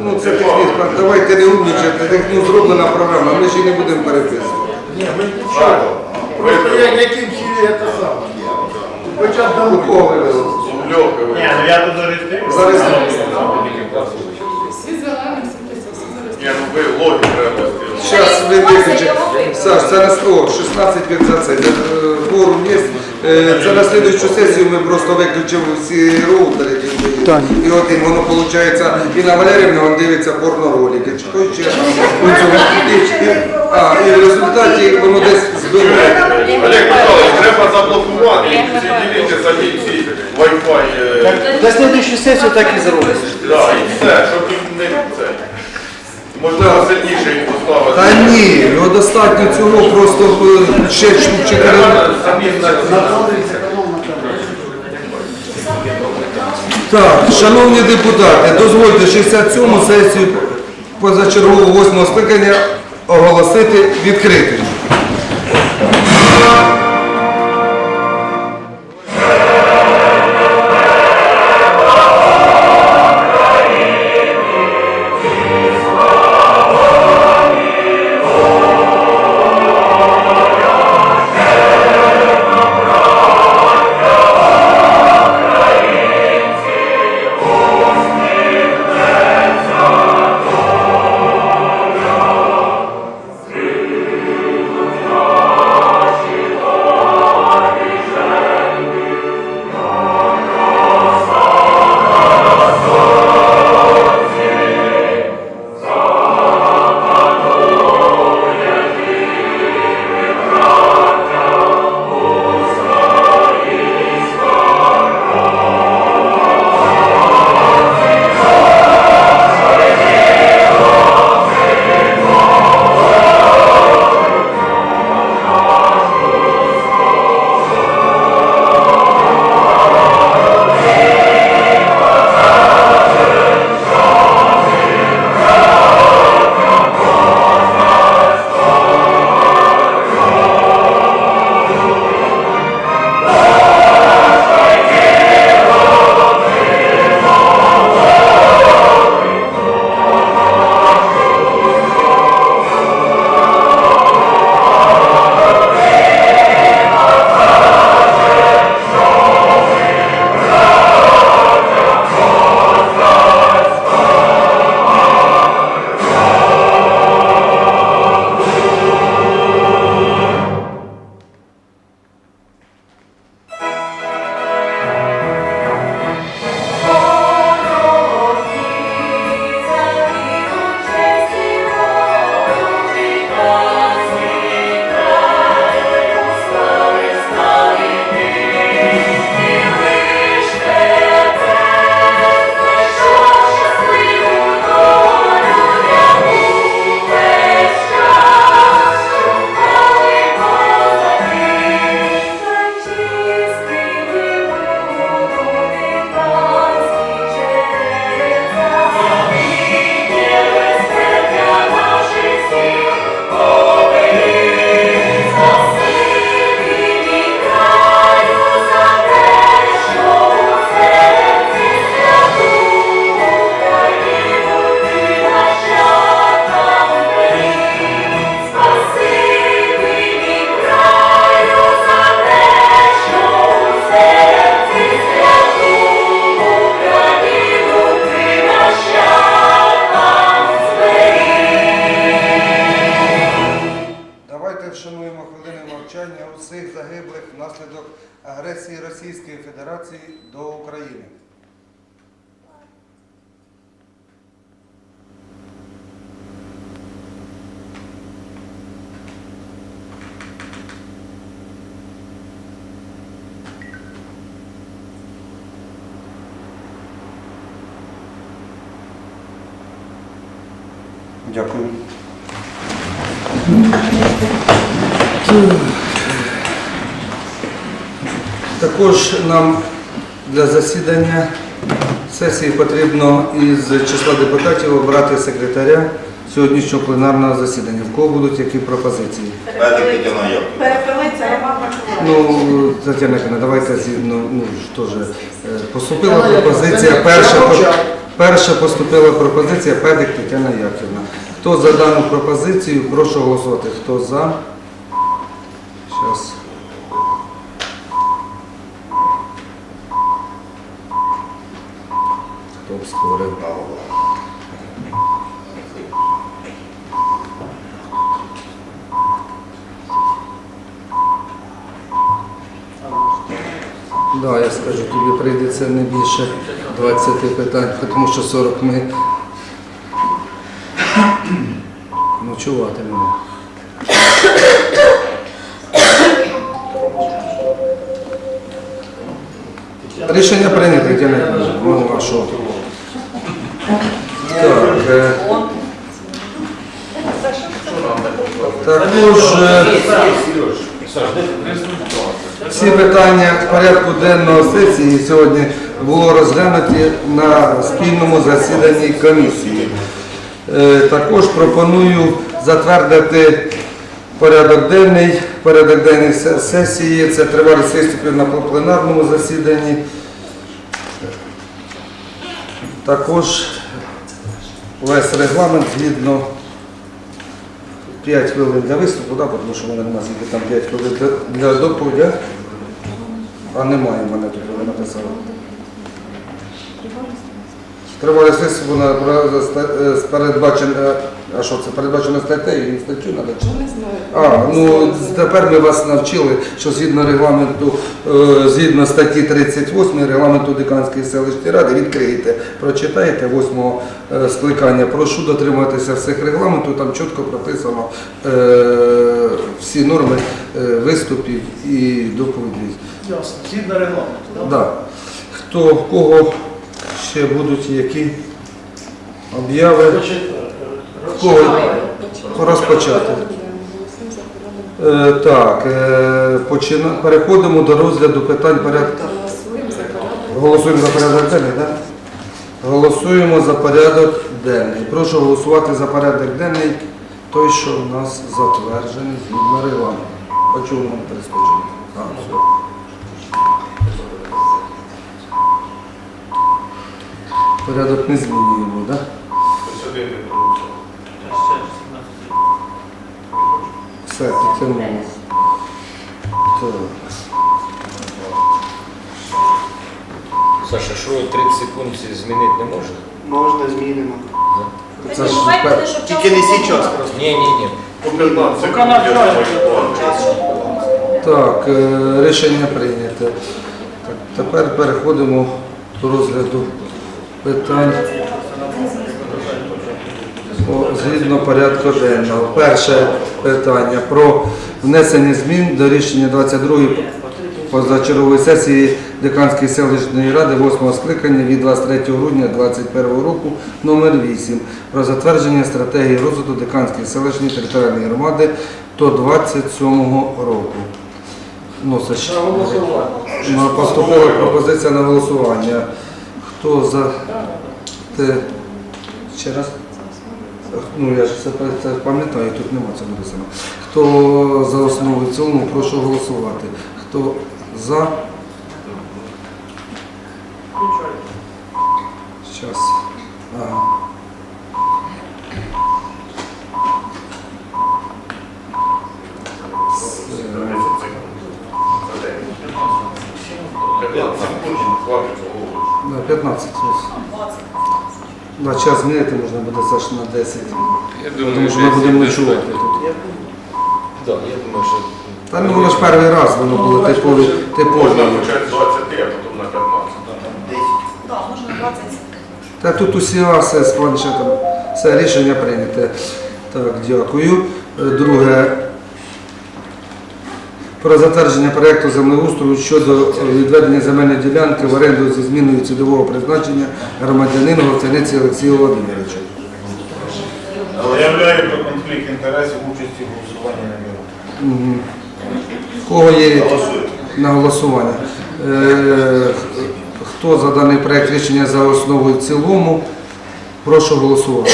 Ну це технічно, давайте не умнічати, технічно зроблена програма, ми її не будемо переписувати. Ні, ми нічого. Просто я які всі це саме. Початку У кого вивели? Ні, ну я тут зареєструю. Зареєструю. Всі зелені, всі всі Ні, ну ви логіку треба Зараз. Саш, це на 100, 16 під за це. Форум є. Е, Це на слідуючу сесію ми просто виключимо всі роутери, які. І от і воно виходить, і на Валерівні він дивиться порноролики. Чи чи ну, цього. І- і- А, і в результаті воно десь збиває. Олег Михайлович, треба заблокувати і присоединити самі ці Wi-Fi. е, На следующую сессию так и зробиш. Да, і все, щоб не це. Можливо, сильніше їх поставити. Та ні, його достатньо цього, просто е, ще штук чотири. Самі. Так, шановні депутати, дозвольте 67-му сесію позачергового 8 скликання оголосити відкритою. Агресії Російської Федерації до України. Дякую. Також нам для засідання Сесії потрібно із числа депутатів обрати секретаря сьогоднішнього пленарного засідання. В кого будуть які пропозиції? Перепилиться Роман. Ну, Тетяна Кіна, давайте згідно, ну ж е, поступила пропозиція. Перша, перша поступила пропозиція Педик Тетяна Яківна. Хто за дану пропозицію, прошу голосувати. Хто за? Щас. Хто обскорив? Да, я скажу, тобі прийдеться не більше 20 питань, тому що 40 ми ночуватимемо. Рішення прийнято, Тетяна Іванівна. Ну, а що? Так, е, також е, всі питання порядку денного сесії сьогодні було розглянуті на спільному засіданні комісії. Е, Також пропоную затвердити порядок денний, порядок денний сесії. Це тривалість виступів на пленарному засіданні. Також весь регламент згідно 5 хвилин для виступу, да, тому що в немає скільки там 5 хвилин для доповіді. А немає в мене тут, ви написали. Тривалість виступу на про- ста- е, з передбачено, а що це передбачено статтею і статтю треба чи? Не знаю. А, ну тепер ми вас навчили, що згідно регламенту, е, згідно статті 38 регламенту Диканської селищної ради, відкриєте, прочитаєте 8 е, скликання. Прошу дотримуватися всіх регламенту, там чітко прописано е, всі норми е, виступів і доповідей. Ясно. Згідно регламенту. так? Да. Хто, кого ще будуть які обяви? Розпочати. Е, Так, е, переходимо до розгляду питань порядку. Голосуємо за порядок. Денний, так? Голосуємо за порядок денний. Прошу голосувати за порядок денний, той, що у нас затверджений згідно регламенту. Почув мене перескочили. Порядок не змінюємо, так? Все. Так. Саша, що 30 секунд змінити не можна? Можна змінимо. Це ж Бувайте, пер- Тільки не зараз просто. Ні, ні, ні. По 15 Поки секунд. навчається. Так, е, рішення прийнято. Так, тепер переходимо до розгляду питань згідно порядку денного. Перше питання про внесення змін до рішення 22-ї позачергової сесії Деканської селищної ради 8 скликання від 23 грудня 2021 року номер 8 про затвердження стратегії розвитку Деканської селищної територіальної громади до 27 року. Ну, Поступила пропозиція на голосування. Хто за те? Ще раз? Ну, я ж це, це пам'ятаю, тут нема цього написано. Хто за основу в цілому, прошу голосувати. Хто за? Зараз. Ага. На 15. На час змінити можна буде Саш на 10. Я Тому що ми будемо ночувати тут. Да, я думаю, що Та ну воно ж перший раз воно було типові. Можна типові. почати з 20, а потім на 15. Так, можна 20 Та тут усі аси з планшетом. Все, рішення прийняте. Так, дякую. Е, Друге. Про затвердження проєкту землеустрою щодо відведення земельної ділянки в оренду зі зміною цільового призначення громадянину Гостяниці Олексію Володимировичу. Заявляю про конфлікт інтересів участі в голосуванні на. В Кого є на голосування? Е, Хто за даний проект рішення за основу і в цілому? Прошу голосувати.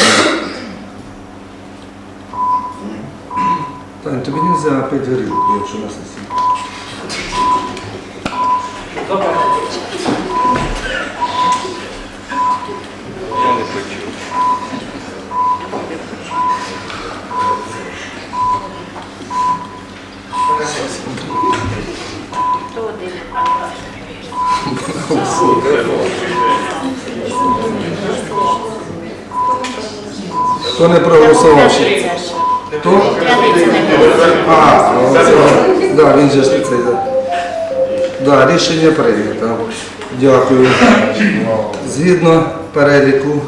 Тань, тобі не можна пити горілку, якщо на сесії. Хто не проголосував? ще? Хто? А, це, да, він же ж. Да, рішення прийнято. Дякую. Згідно переліку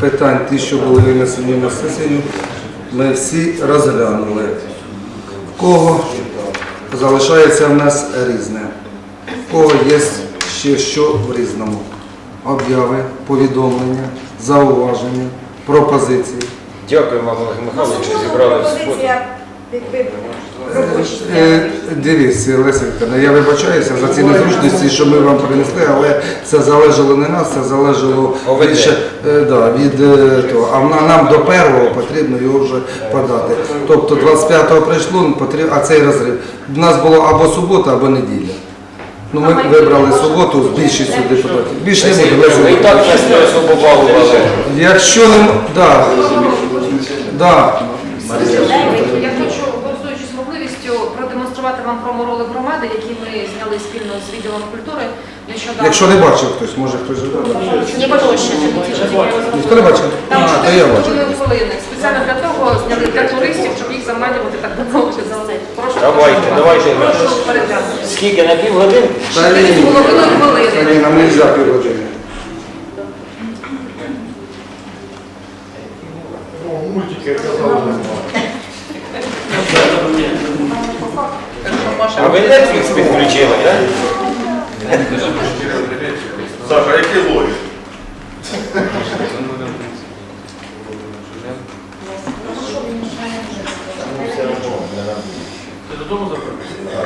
питань, ті, що були винесені на сесію, ми всі розглянули. В кого залишається в нас різне? В кого є ще що в різному? Обяви, повідомлення, зауваження, пропозиції. Дякую вам, Олег Михайлович, що зібрали робочі. Е, Дивіться, Леся Вікторівна, я вибачаюся за ці незручності, що ми вам принесли, але це залежало не нас, це залежало більше е, да, від е, того. А нам до першого потрібно його вже подати. Тобто 25-го прийшло, а цей розрив. У нас було або субота, або неділя. Ну, ми вибрали суботу з більшістю депутатів. Більше не буде. Якщо не... Да, да. Я хочу, користуючись можливістю, продемонструвати вам промороли громади, які ми зняли спільно з відділом культури нещодавно. Якщо не бачив хтось, може хтось Ніхто не бачив? Там А, то я бачив. 4 хвилини. Спеціально для того зняли для туристів, щоб їх заманювати так би мовити за Прошу Давайте, давайте. прошу. Скільки на півгодини? Чотири з половиною хвилини. ні, нам не можна півгодини. Ну, мультики казали. А ви Netflix підключили, так? Саша, який логік?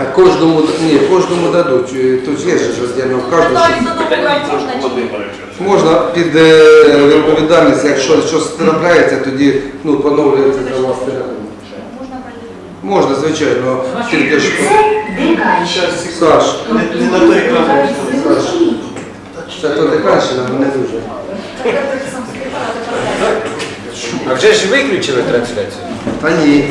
А кожному, ні, кожному дадуть. Е, Тут є ж в кожному. Можна під е, відповідальність, якщо щось трапляється, тоді ну, поновлюється за власний рахунок. Можна, звичайно, тільки ж. Саш, Не на той екран. Саш, це то деканщина, але не дуже. А вже ж виключили трансляцію? Та ні.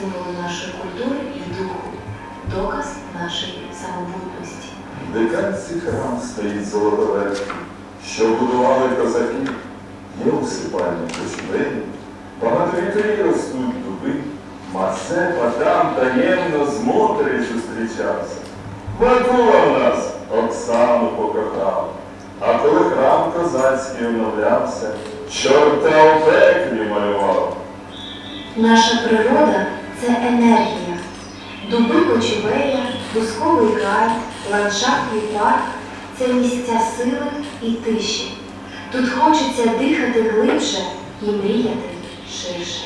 Символи нашої культури і духу, доказ нашої самобутності. Диканці храм стоїть золотоверхий, що будували козаки, є усипальні кочубені, багато вітрі ростуть дуби, Мазепа там таємно з Мотрею зустрічався. Вакула в нас Оксану покохав, а коли храм козацький оновлявся, чорта у пеклі малював. Наша природа це енергія. Дуби кочевея, бусковий край, ландшафтний парк це місця сили і тиші. Тут хочеться дихати глибше і мріяти ширше.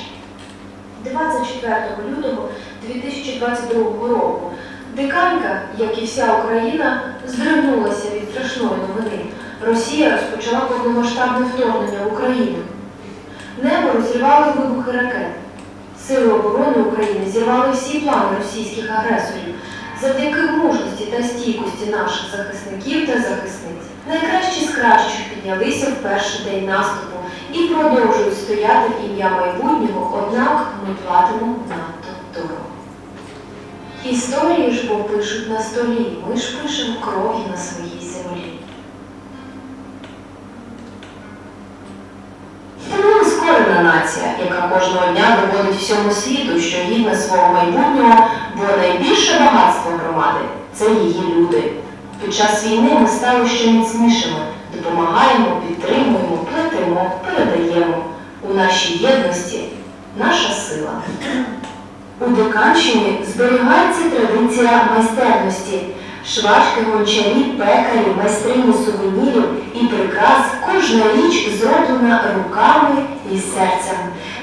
24 лютого 2022 року диканька, як і вся Україна, здригнулася від страшної новини. Росія розпочала повномасштабне вторгнення в Україну. Небо розривали вибухи ракет. Сили оборони України зірвали всі плани російських агресорів. Завдяки мужності та стійкості наших захисників та захисниць найкращі з кращих піднялися в перший день наступу і продовжують стояти в ім'я майбутнього, однак ми платимо надто дорого. Історії ж бо пишуть на столі, ми ж пишемо кров'ю на своїй скорена нація, яка кожного дня доводить всьому світу, що гідна свого майбутнього, бо найбільше багатство громади це її люди. Під час війни ми стали ще міцнішими, допомагаємо, підтримуємо, плетемо, передаємо. У нашій єдності наша сила. У Диканщині зберігається традиція майстерності. Швачки, гончарі, пекарі, майстрині сувенірів і прикрас, кожна річ зроблена руками і серцем.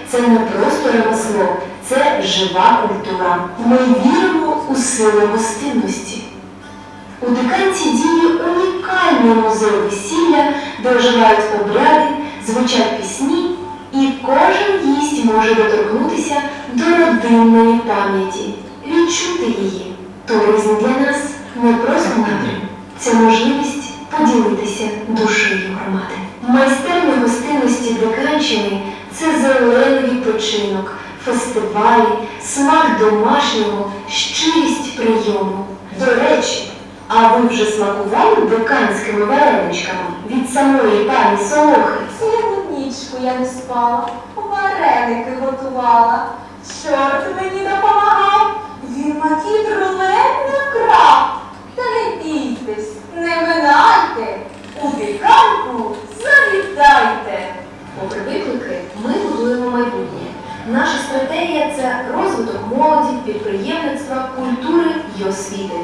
Це не просто ремесло, це жива культура. Ми віримо у силу гостинності. У Диканці діє унікальний музей весілля, де оживають обряди, звучать пісні, і кожен гість може доторкнутися до родинної пам'яті, відчути її. Туризм для нас не просто напрям, це можливість поділитися душею громади. Майстерня гостинності Диканщини це зелений відпочинок, фестивалі, смак домашнього, щирість прийому. До речі, а ви вже смакували диканськими вареничками від самої пані Солохи? Цілу нічку я не спала, вареники готувала. Чорт мені допомагав, він макіт рулет не вкрав. Та не бійтесь, не минайте, у диканку завітайте. Попри виклики, ми будуємо майбутнє. Наша стратегія це розвиток молоді, підприємництва, культури й освіти.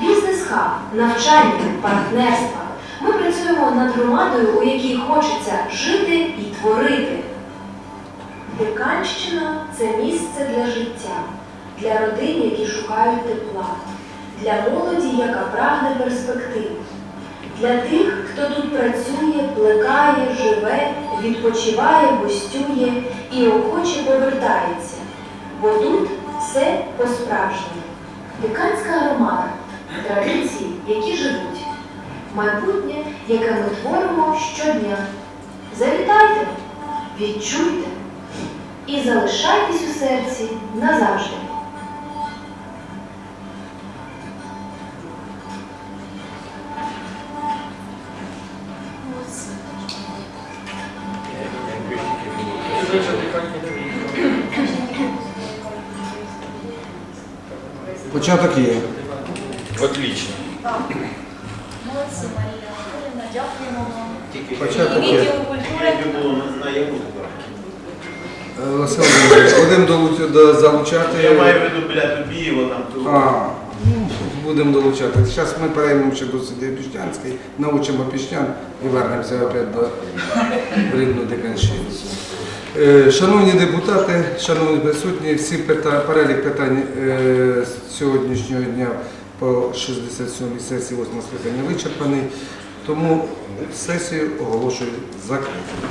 Бізнес-хаб, навчання, партнерства. Ми працюємо над громадою, у якій хочеться жити і творити. Диканщина це місце для життя, для родин, які шукають тепла, для молоді, яка прагне перспектив. Для тих, хто тут працює, плекає, живе, відпочиває, гостює і охоче повертається. Бо тут все по-справжньому. Диканська громада, традиції, які живуть, майбутнє, яке ми творимо щодня. Завітайте, відчуйте і залишайтесь у серці назавжди. Початок є. Отлично. Молодці, Марія Анатоліївна, дякуємо вам. Початок є. Відділу культури. Е, Василь Володимирович, будемо долу- до- залучати. Я маю в виду тобі, во там. ту- А, будемо долучати. Зараз ми перейдемо ще до Піщанської, научимо піщан і вернемося опять до рівну диканщини. Е, Шановні депутати, шановні присутні, всі пита- перелік питань е, сьогоднішнього дня по 67-й сесії 8 скликання вичерпаний, тому сесію оголошую закритою.